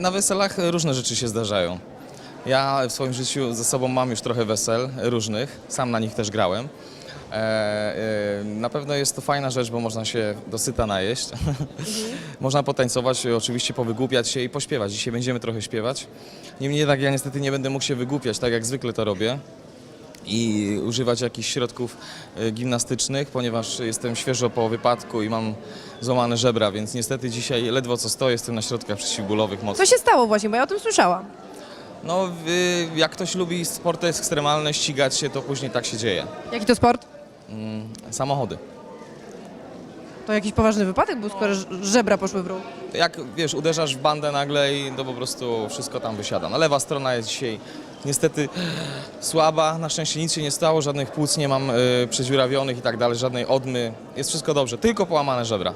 Na weselach różne rzeczy się zdarzają. Ja w swoim życiu ze sobą mam już trochę wesel różnych, sam na nich też grałem. E, e, na pewno jest to fajna rzecz, bo można się dosyta najeść. można potańcować, oczywiście powygłupiać się i pośpiewać. Dzisiaj będziemy trochę śpiewać. Niemniej jednak ja niestety nie będę mógł się wygłupiać, tak jak zwykle to robię i używać jakichś środków e, gimnastycznych, ponieważ jestem świeżo po wypadku i mam złamane żebra, więc niestety dzisiaj ledwo co stoję, jestem na środkach przeciwbólowych mocno. Co się stało właśnie, bo ja o tym słyszałam. No, jak ktoś lubi sporty ekstremalne, ścigać się, to później tak się dzieje. Jaki to sport? Samochody. To jakiś poważny wypadek był, skoro żebra poszły w ruch. Jak wiesz, uderzasz w bandę nagle i to po prostu wszystko tam wysiada. No, lewa strona jest dzisiaj niestety słaba. Na szczęście nic się nie stało, żadnych płuc nie mam yy, przedziurawionych i tak dalej, żadnej odmy. Jest wszystko dobrze, tylko połamane żebra.